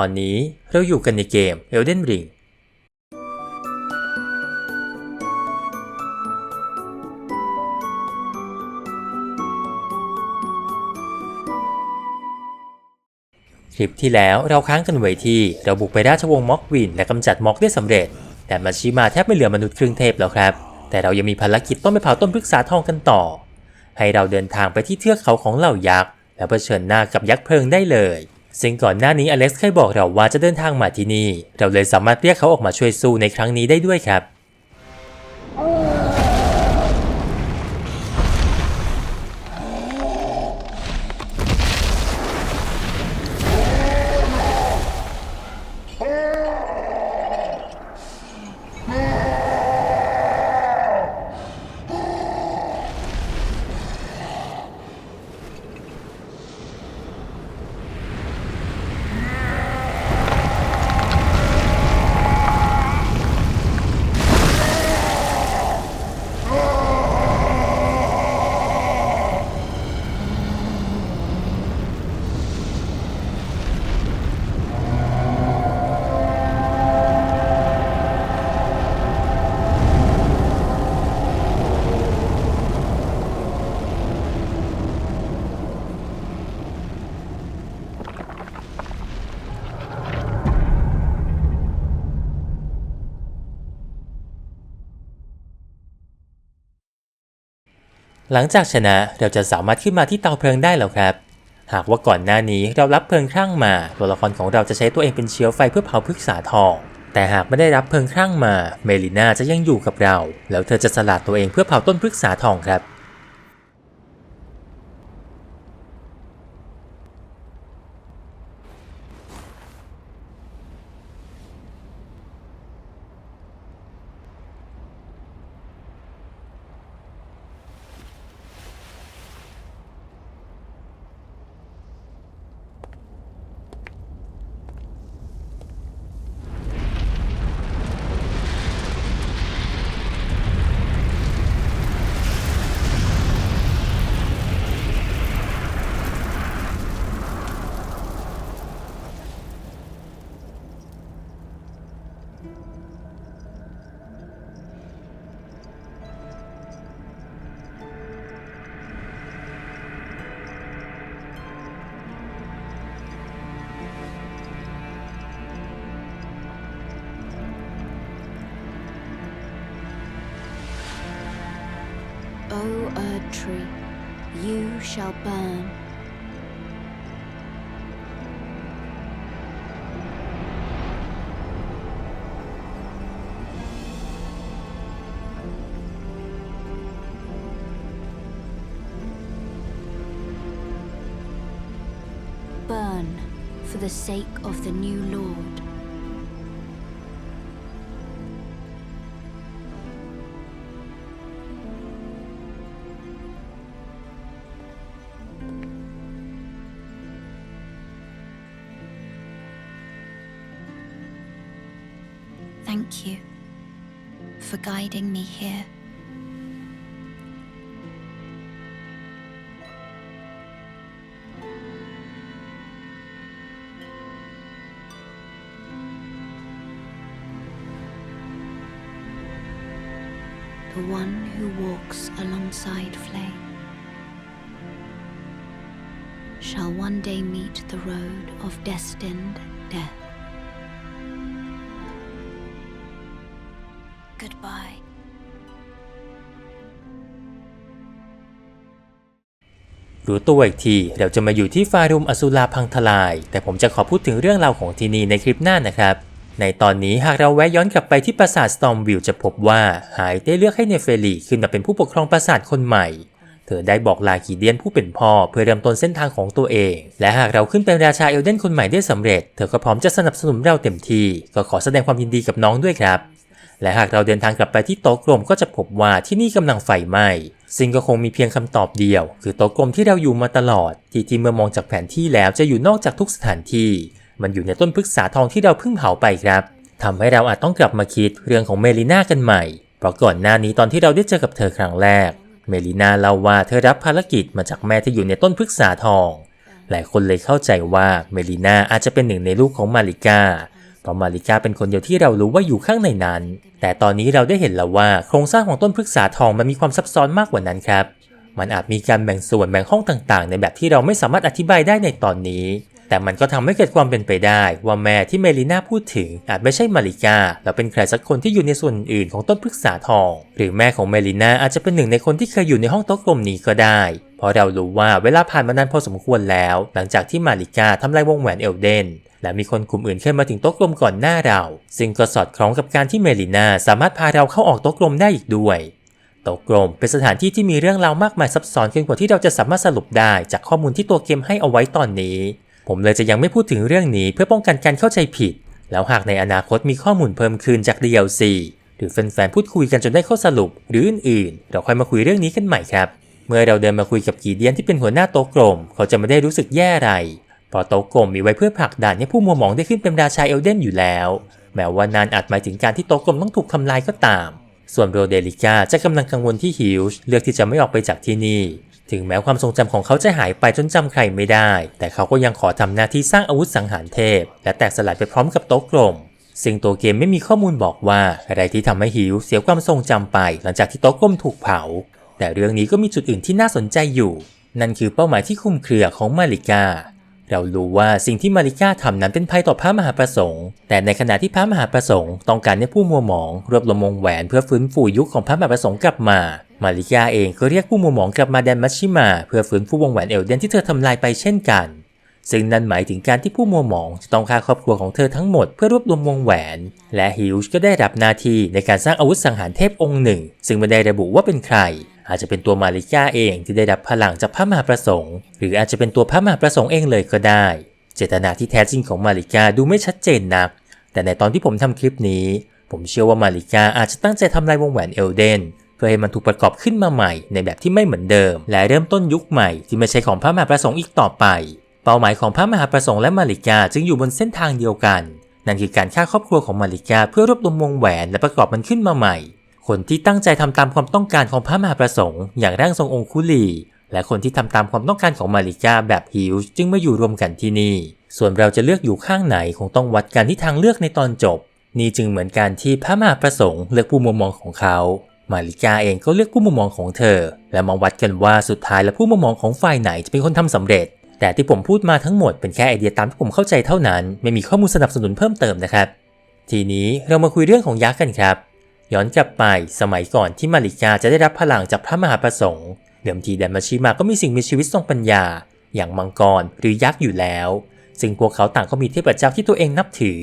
ตอนนี้เราอยู่กันในเกม Elden Ring คลิปที่แล้วเราค้างกันไว้ที่เราบุกไปราชวงศ์ม็อกวินและกำจัดม็อกได้สำเร็จ แต่มาชิมาแทบไม่เหลือมนุษย์ครึ่งเทพแล้วครับ แต่เรายังมีภารกิจต้องไปเผาต้นพฤกษาทองกันต่อ ให้เราเดินทางไปที่เทือกเขาของเหล่ายักษ์แล้วเผชิญหน้ากับยักษ์เพลิงได้เลย ซึ่งก่อนหน้านี้อเล็กซ์เคยบอกเราว่าจะเดินทางมาที่นี่ เราเลยสามารถเรียกเขาออกมาช่วยสู้ในครั้งนี้ได้ด้วยครับ หลังจากชนะเราจะสามารถขึ้นมาที่เตาเพลิงได้แล้วครับ หากว่าก่อนหน้านี้เรารับเพลิงครั่งมา ตัวละครของเราจะใช้ตัวเองเป็นเชื้อไฟเพื่อเผาพฤกษาทอง แต่หากไม่ได้รับเพลิงครั่งมา เมลิน่าจะยังอยู่กับเรา แล้วเธอจะสลัดตัวเองเพื่อเผาต้นพฤกษาทองครับ O Erd tree, you shall burn. Burn for the sake of the new Lord. For guiding me here. The one who walks alongside flame shall one day meet the road of destined death. รู้ตัวอีกทีเราจะมาอยู่ที่ฟารุมอสุราพังทลาย แต่ผมจะขอพูดถึงเรื่องราวของที่นี่ในคลิปหน้านะครับ ในตอนนี้หากเราแวะย้อนกลับไปที่ปราสาทสตอมวิลจะพบว่าหายได้เลือกให้เนเฟลีขึ้นมาเป็นผู้ปกครองปราสาทคนใหม่ เธอได้บอกลากีเดียนผู้เป็นพ่อเพื่อเริ่มต้นเส้นทางของตัวเอง และหากเราขึ้นเป็นราชาเอลเดนคนใหม่ได้สำเร็จ เธอก็พร้อมจะสนับสนุนเราเต็มที่ก็ขอแสดงความยินดีกับน้องด้วยครับ และหากเราเดินทางกลับไปที่โต๊ะกลมก็จะพบว่าที่นี่กำลังไฟไหม้ซึ่งก็คงมีเพียงคำตอบเดียว คือโต๊ะกลมที่เราอยู่มาตลอด ที่ที่เมื่อมองจากแผนที่แล้วจะอยู่นอกจากทุกสถานที่ มันอยู่ในต้นพฤกษาทองที่เราเพิ่งเผาไปครับทำให้เราอาจต้องกลับมาคิดเรื่องของเมลิน่ากันใหม่ เพราะก่อนหน้านี้ตอนที่เราได้เจอกับเธอครั้งแรก เมลิน่าเล่าว่าเธอรับภารกิจมาจากแม่ที่อยู่ในต้นพฤกษาทอง หลายคนเลยเข้าใจว่าเมลิน่าอาจจะเป็นหนึ่งในลูกของมาริกา เพราะมาริกาเป็นคนเดียวที่เรารู้ว่าอยู่ข้างในนั้น แต่ตอนนี้เราได้เห็นแล้วว่าโครงสร้างของต้นพฤกษาทองมันมีความซับซ้อนมากกว่านั้นครับ มันอาจมีการแบ่งส่วนแบ่งห้องต่างๆ ในแบบที่เราไม่สามารถอธิบายได้ในตอนนี้ แต่มันก็ทำให้เกิดความเป็นไปได้ ว่าแม่ที่เมลิน่าพูดถึง อาจไม่ใช่มาริกาแล้วเป็นใครสักคนที่อยู่ในส่วนอื่นของต้นพฤกษาทอง หรือแม่ของเมลิน่าอาจจะเป็นหนึ่งในคนที่เคยอยู่ในห้องโต๊ะกลมนี้ก็ได้ เพราะเรารู้ว่าเวลาผ่านมานานพอสมควรแล้ว หลังจากที่มาริกาทำลายวงแหวนเอลเดน และมีคนกลุ่มอื่นเคยมาถึงโต๊ะกลมก่อนหน้าเรา ซึ่งก็สอดคล้องกับการที่เมลินาสามารถพาเราเข้าออกโต๊ะกลมได้อีกด้วยโต๊ะกลมเป็นสถานที่ที่มีเรื่องราวมากมายซับซ้อนเกินกว่าที่เราจะสามารถสรุปได้จากข้อมูลที่ตัวเกมให้เอาไว้ตอนนี้ ผมเลยจะยังไม่พูดถึงเรื่องนี้เพื่อป้องกันการเข้าใจผิด แล้วหากในอนาคตมีข้อมูลเพิ่มขึ้นจาก DLC หรือแฟนๆพูดคุยกันจนได้ข้อสรุปหรืออื่นๆ เราค่อยมาคุยเรื่องนี้กันใหม่ครับ เมื่อเราเดินมาคุยกับกีเดียนที่เป็นหัวหน้าโต๊ะกลม เขาจะไม่ได้รู้สึกแย่อะไรเพราะโต๊ะกลมมีไว้เพื่อผลักดันให้ผู้มัวหมองได้ขึ้นเป็นราชาเอลเดนอยู่แล้ว แม้ว่านานอาจหมายถึงการที่โต๊ะกลมต้องถูกทำลายก็ตาม ส่วนโรเดลิก้าจะกำลังกังวลที่ฮิลส์เลือกที่จะไม่ออกไปจากที่นี่ ถึงแม้ความทรงจำของเขาจะหายไปจนจำใครไม่ได้ แต่เขาก็ยังขอทำหน้าที่สร้างอาวุธสังหารเทพ และแตกสลายไปพร้อมกับโต๊ะกลมซึ่งตัวเกมไม่มีข้อมูลบอกว่าอะไรที่ทำให้ฮิลส์เสียความทรงจำไป หลังจากที่โต๊ะกลมถูกเผา แต่เรื่องนี้ก็มีจุดอื่นที่น่าสนใจอยู่ นั่นคือเป้าหมายที่คุมเครือของมาริกา เรารู้ว่าสิ่งที่มาริกาทำนั้นเป็นภัยต่อพระมหาประสงค์ แต่ในขณะที่พระมหาประสงค์ต้องการให้ผู้มัวหมองรวบรวมวงแหวนเพื่อฟื้นฟูยุคของพระมหาประสงค์กลับมา มาริกาเองก็เรียกผู้มัวหมองกลับมาแดนมัชชิมา เพื่อฟื้นฟูวงแหวนเอลเดนที่เธอทำลายไปเช่นกัน ซึ่งนั่นหมายถึงการที่ผู้มัวหมองจะต้องฆ่าครอบครัวของเธอทั้งหมดเพื่อรวบรวมวงแหวน และฮิลส์ก็ได้รับหน้าที่ในการสร้างอาวุธสังหารเทพองค์หนึ่ง ซึ่งไม่ได้ระบุว่าเป็นใคร อาจจะเป็นตัวมาริกาเองที่ได้รับพลังจากพระมหาประสงค์ หรืออาจจะเป็นตัวพระมหาประสงค์เองเลยก็ได้ เจตนาที่แท้จริงของมาริกาดูไม่ชัดเจนนัก แต่ในตอนที่ผมทำคลิปนี้ ผมเชื่อว่ามาริกาอาจจะตั้งใจทำลายวงแหวนเอลเดนเพื่อให้มันถูกประกอบขึ้นมาใหม่ในแบบที่ไม่เหมือนเดิม และเริ่มต้นยุคใหม่ที่ไม่ใช่ของพระมหาประสงค์อีกต่อไป เป้าหมายของพระมหาประสงค์และมาริกาจึงอยู่บนเส้นทางเดียวกัน นั่นคือการฆ่าครอบครัวของมาริกาเพื่อรวบรวมวงแหวนและประกอบมันขึ้นมาใหม่ คนที่ตั้งใจทำตามความต้องการของพระมหาประสงค์ อย่างร่างทรงองคุลี และคนที่ทำตามความต้องการของมาริกาแบบฮิลส์จึงมาอยู่รวมกันที่นี่ ส่วนเราจะเลือกอยู่ข้างไหนคงต้องวัดกันที่ทางเลือกในตอนจบ นี่จึงเหมือนการที่พระมหาประสงค์เลือกผู้มุมมองของเขามาริกาเองก็เลือกผู้มุมมองของเธอ และมาวัดกันว่าสุดท้ายแล้วผู้มุมมองของฝ่ายไหนจะเป็นคนทำสำเร็จ แต่ที่ผมพูดมาทั้งหมดเป็นแค่ไอเดียตามที่ผมเข้าใจเท่านั้น ไม่มีข้อมูลสนับสนุนเพิ่มเติมนะครับ ทีนี้เรามาคุยเรื่องของยักษ์กันครับ ย้อนกลับไปสมัยก่อนที่มาริกาจะได้รับพลังจากพระมหาประสงค์เดิมทีแดนมาชิมาก็มีสิ่งมีชีวิตทรงปัญญา อย่างมังกรหรือยักษ์อยู่แล้ว ซึ่งพวกเขาต่างก็มีเทพเจ้าที่ตัวเองนับถือ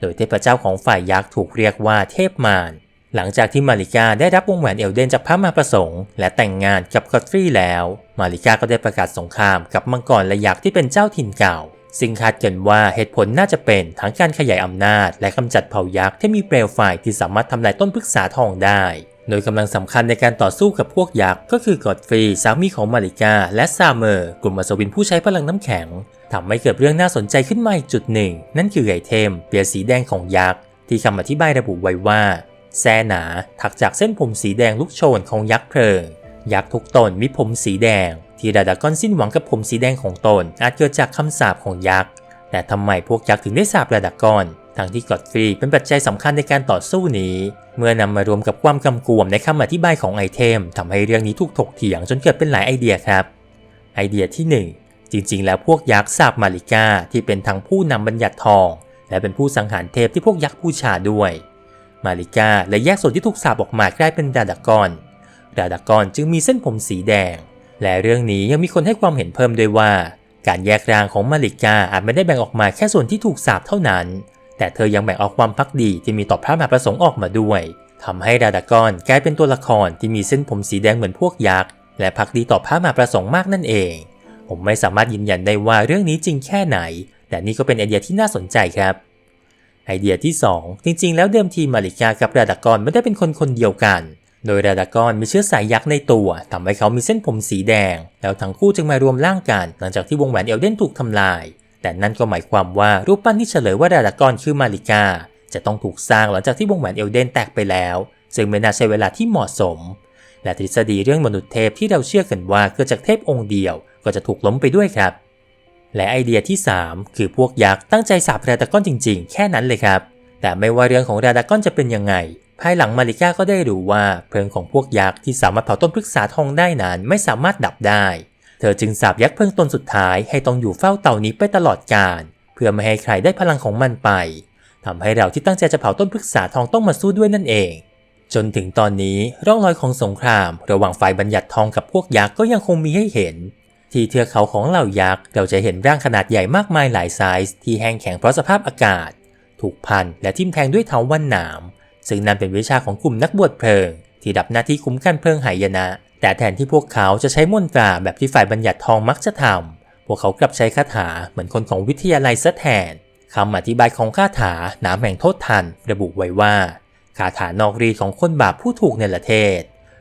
โดยเทพเจ้าของฝ่ายยักษ์ถูกเรียกว่าเทพมาร หลังจากที่มาริกาได้รับวงแหวนเอลเดนจากพระมาประสงค์ และแต่งงานกับกอตฟรีแล้ว มาริกาก็ได้ประกาศสงครามกับมังกรและยักษ์ที่เป็นเจ้าถิ่นเก่าซึ่งคาดกันว่าเหตุผลน่าจะเป็นทั้งการขยายอำนาจ และกำจัดเผ่ายักษ์ที่มีเปลวไฟที่สามารถทำลายต้นพฤกษาทองได้ โดยกำลังสำคัญในการต่อสู้กับพวกยักษ์ก็คือกอดฟรีสามีของมาริกา และซาเมอร์ กลุ่มอัศวินผู้ใช้พลังน้ำแข็งทำให้เกิดเรื่องน่าสนใจขึ้นมาอีกจุดหนึ่ง นั่นคือไอเทม เปียสีแดงของยักษ์ที่คำอธิบายระบุไว้ว่า แซ่หนาถักจากเส้นผมสีแดงลุกโชนของยักษ์เพลิง ยักษ์ทุกตนมีผมสีแดง ที่ดาดากอนสิ้นหวังกับผมสีแดงของตน อาจเกิดจากคำสาปของยักษ์ แต่ทำไมพวกยักษ์ถึงได้สาบระดากอนทั้งที่กอดฟรีเป็นปัจจัยสำคัญในการต่อสู้นี้ เมื่อนำมารวมกับความกำกวมในคำอธิบายของไอเทมทำให้เรื่องนี้ถูกถกเถียงจนเกิดเป็นหลายไอเดียครับ ไอเดียที่ 1 จริง ๆ แล้วพวกยักษ์สาบมาริกาที่เป็นทั้งผู้นำบัญญัติทอง และเป็นผู้สังหารเทพที่พวกยักษ์บูชาด้วย มาริกาและแยกส่วนที่ถูกสาบออกมากลายเป็นดาดากอนดาดากอนจึงมีเส้นผมสีแดง และเรื่องนี้ยังมีคนให้ความเห็นเพิ่มด้วยว่า การแยกร่างของมาริกาอาจไม่ได้แบ่งออกมาแค่ส่วนที่ถูกสาบเท่านั้น แต่เธอยังแบ่งออกความพักดีที่มีต่อพระมหาประสงค์ออกมาด้วยทำให้ดาดากอนกลายเป็นตัวละครที่มีเส้นผมสีแดงเหมือนพวกยักษ์และพักดีต่อพระมหาประสงค์มากนั่นเอง ผมไม่สามารถยืนยันได้ว่าเรื่องนี้จริงแค่ไหน แต่นี่ก็เป็นไอเดียที่น่าสนใจครับ ไอเดียที่ 2 จริง ๆ แล้วเดิมทีมาริกากับราดากอนไม่ได้เป็นคนคนเดียวกัน โดยราดากอนมีเชื้อสายยักษ์ในตัวทำให้เขามีเส้นผมสีแดง แล้วทั้งคู่จึงมารวมร่างกัน หลังจากที่วงแหวนเอลเดนถูกทำลาย แต่นั่นก็หมายความว่ารูปปั้นที่เฉลยว่าราดากอนคือมาริกา จะต้องถูกสร้างหลังจากที่วงแหวนเอลเดนแตกไปแล้ว ซึ่งไม่น่าใช้เวลาที่เหมาะสม และทฤษฎีเรื่องมนุษย์เทพที่เราเชื่อกันว่าเกิดจากเทพองค์เดียว ก็จะถูกล้มไปด้วยครับ และไอเดียที่ 3 คือพวกยักษ์ตั้งใจสาบราดากอนจริงๆ แค่นั้นเลยครับ แต่ไม่ว่าเรื่องของราดากอนจะเป็นยังไง ภายหลังมาริก้าก็ได้รู้ว่าเพลิงของพวกยักษ์ที่สามารถเผาต้นพฤกษาทองได้นั้นไม่สามารถดับได้ เธอจึงสาบยักษ์เพลิงตนสุดท้ายให้ต้องอยู่เฝ้าเตานี้ไปตลอดกาลเพื่อไม่ให้ใครได้พลังของมันไปทำให้เราที่ตั้งใจจะเผาต้นพฤกษาทองต้องมาสู้ด้วยนั่นเอง จนถึงตอนนี้ร่องรอยของสงคราม ระหว่างฝ่ายบัญญัติทองกับพวกยักษ์ก็ยังคงมีให้เห็น ที่เทือกเขาของเหล่ายักษ์เราจะเห็นร่างขนาดใหญ่มากมายหลายไซส์ที่แห้งแข็งเพราะสภาพอากาศ ถูกพันและทิ่มแทงด้วยเถาวันหนาม ซึ่งนั่นเป็นวิชาของกลุ่มนักบวชเพลิง ที่ดับหน้าที่คุ้มกันเพลิงหายนะ แต่แทนที่พวกเขาจะใช้มนตราแบบที่ฝ่ายบัญญัติทองมักจะทำพวกเขากลับใช้คาถาเหมือนคนของวิทยาลัยซะแทนคำอธิบายของคาถาหน้ำแห่งโทษทัน ระบุไว้ว่าคาถานอกรีของคนบาปผู้ถูกในประเทศ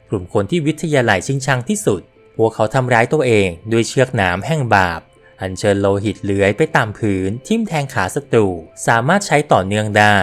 กลุ่มคนที่วิทยาลัยชิงชังที่สุด พวกเขาทำร้ายตัวเองด้วยเชือกหนามแห่งบาป อัญเชิญโลหิตเลื้อยไปตามพื้นทิ่มแทงขาศัตรูสามารถใช้ต่อเนื่องได้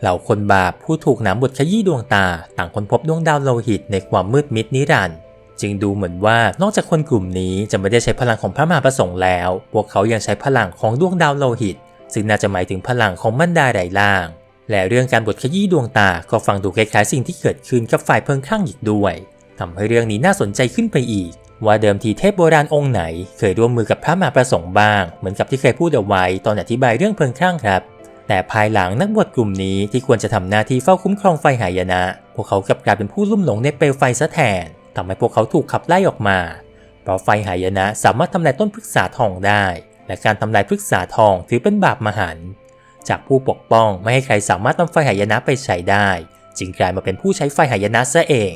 เหล่าคนบาปผู้ถูกหนามบดขยี้ดวงตา ต่างคนพบดวงดาวโลหิตในความมืดมิดนิรันดร์จึงดูเหมือนว่านอกจากคนกลุ่มนี้จะไม่ได้ใช้พลังของพระมหาประสงค์แล้ว พวกเขายังใช้พลังของดวงดาวโลหิต ซึ่งน่าจะหมายถึงพลังของมันดาไรล่าง และเรื่องการบดขยี้ดวงตา ก็ฟังดูคล้ายๆสิ่งที่เกิดขึ้นกับฝ่ายเพิงข้างอีกด้วยทำให้เรื่องนี้น่าสนใจขึ้นไปอีก ว่าเดิมทีเทพโบราณองค์ไหน เคยร่วมมือกับพระมหาประสงค์บ้าง เหมือนกับที่เคยพูดเอาไว้ตอนอธิบายเรื่องเพลิงข้างครับ แต่ภายหลังนักบวชกลุ่มนี้ที่ควรจะทำหน้าที่เฝ้าคุ้มครองไฟหายนะ พวกเขากลับกลายเป็นผู้ลุ่มหลงในเปลวไฟซะแทนทำให้พวกเขาถูกขับไล่ออกมา เพราะไฟหายนะสามารถทำลายต้นพฤกษาทองได้ และการทำลายพฤกษาทองถือเป็นบาปมหันต์จากผู้ปกป้องไม่ให้ใครสามารถนำไฟหายนะไปใช้ได้ จึงกลายมาเป็นผู้ใช้ไฟหายนะซะเอง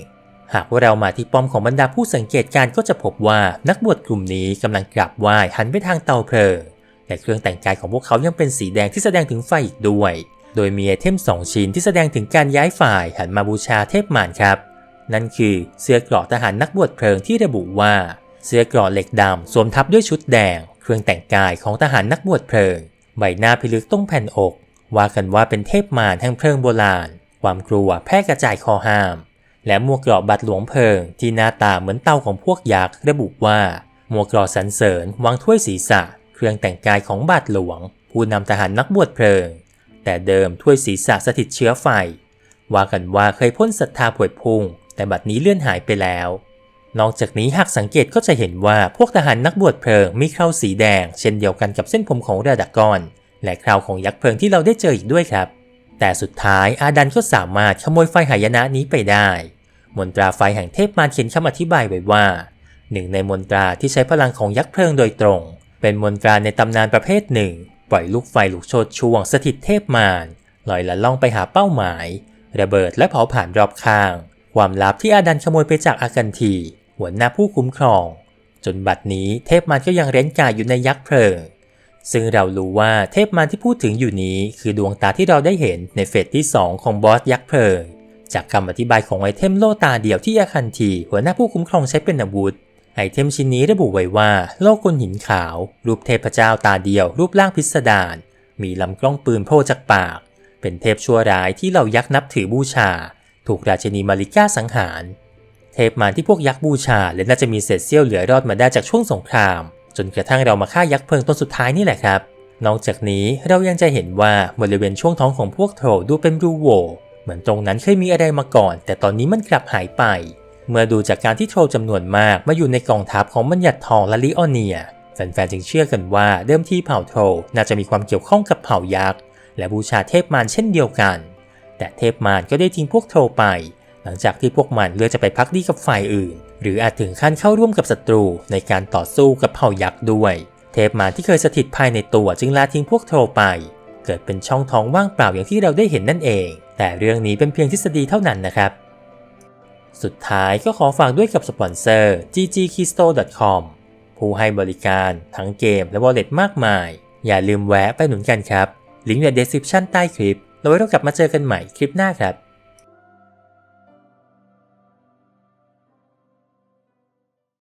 หากว่าเรามาที่ป้อมของบรรดาผู้สังเกตการก็จะพบว่านักบวชกลุ่มนี้กำลังกราบไหว้หันไปทางเตาเพลิงและเครื่องแต่งกายของพวกเขายังเป็นสีแดงที่แสดงถึงไฟอีกด้วย โดยมีไอเทมสองชิ้นที่แสดงถึงการย้ายฝ่ายหันมาบูชาเทพมารครับ นั่นคือเสื้อกราะทหารนักบวชเพลิงที่ระบุว่า เสื้อกราะเหล็กดำสวมทับด้วยชุดแดง เครื่องแต่งกายของทหารนักบวชเพลิง ใบหน้าพิลึกต้องแผ่นอก ว่ากันว่าเป็นเทพมารแห่งเพลิงโบราณ ความกลัวแพร่กระจายคอห้าม และหมวกเกราะบัตรหลวงเพลิง ที่หน้าตาเหมือนเตาของพวกยักษ์ระบุว่าหมวกเกราะสรรเสริญวางถ้วยศีรษะ เครื่องแต่งกายของบาทหลวง ผู้นำทหารนักบวชเพลิง แต่เดิมถ้วยศีรษะสถิตเชื้อไฟ ว่ากันว่าเคยพ่นศรัทธาผวยพุ่ง แต่บัดนี้เลื่อนหายไปแล้ว นอกจากนี้หากสังเกตก็จะเห็นว่าพวกทหารนักบวชเพลิงมีเคราสีแดง เช่นเดียวกันกับเส้นผมของราดากอนและคราวของยักษ์เพลิงที่เราได้เจออีกด้วยครับ แต่สุดท้ายอาดันก็สามารถขโมยไฟหายนะนี้ไปได้ มนตราไฟแห่งเทพมารเขียนคำอธิบายไว้ว่าหนึ่งในมนตราที่ใช้พลังของยักษ์เพลิงโดยตรง เป็นมนตราในตำนานประเภทหนึ่ง ปล่อยลูกไฟลุกโชดช่วงสถิตเทพมารลอยละล่องไปหาเป้าหมาย ระเบิดและเผาผ่านรอบข้าง ความลับที่อาดันขโมยไปจากอากันที หัวหน้าผู้คุ้มครอง จนบัดนี้เทพมารก็ยังเร้นกายอยู่ในยักษ์เพลิง ซึ่งเรารู้ว่าเทพมารที่พูดถึงอยู่นี้ คือดวงตาที่เราได้เห็นในเฟสที่ 2 ของบอสยักษ์เพลิง จากคำอธิบายของไอเทมโลตาเดียวที่อาคันทีหัวหน้าผู้คุ้มครองใช้เป็นอาวุธ ไอเทมชิ้นนี้ระบุไว้ว่า โลกกลหินขาว รูปเทพเจ้าตาเดียว รูปร่างพิสดาร มีลำกล้องปืนโผล่จากปาก เป็นเทพชั่วร้ายที่เรายักษ์นับถือบูชา ถูกราชินีมาริก้าสังหาร เทพมารที่พวกยักษ์บูชาและน่าจะมีเศษเสี้ยวเหลือรอดมาได้จากช่วงสงคราม จนกระทั่งเรามาฆ่ายักษ์เพลิงต้นสุดท้ายนี่แหละครับ นอกจากนี้เรายังจะเห็นว่าบริเวณช่วงท้องของพวกโทรดูเป็นรูโหว่เหมือนตรงนั้นเคยมีอะไรมาก่อน แต่ตอนนี้มันกลับหายไป เมื่อดูจากการที่โทรจำนวนมากมาอยู่ในกองทัพของบัญญัติทองและลิออเนียแฟนๆจึงเชื่อกันว่าเดิมที่เผ่าโทรน่าจะมีความเกี่ยวข้องกับเผ่ายักษ์และบูชาเทพมารเช่นเดียวกัน แต่เทพมารก็ได้ทิ้งพวกโทรไป หลังจากที่พวกมันเลือกจะไปพักดีกับฝ่ายอื่น หรืออาจถึงขั้นเข้าร่วมกับศัตรูในการต่อสู้กับเผ่ายักษ์ด้วย เทพมารที่เคยสถิตภายในตัวจึงลาทิ้งพวกโทรไป เกิดเป็นช่องท้องว่างเปล่าอย่างที่เราได้เห็นนั่นเอง แต่เรื่องนี้เป็นเพียงทฤษฎีเท่านั้นนะครับสุดท้ายก็ขอฝากด้วยกับสปอนเซอร์ ggkisto.com ผู้ให้บริการทั้งเกมและ wallet มากมาย อย่าลืมแวะไปหนุนกันครับ ลิงก์ใน description ใต้คลิปแล้วไว้เรากลับมาเจอกันใหม่คลิปหน้าครับ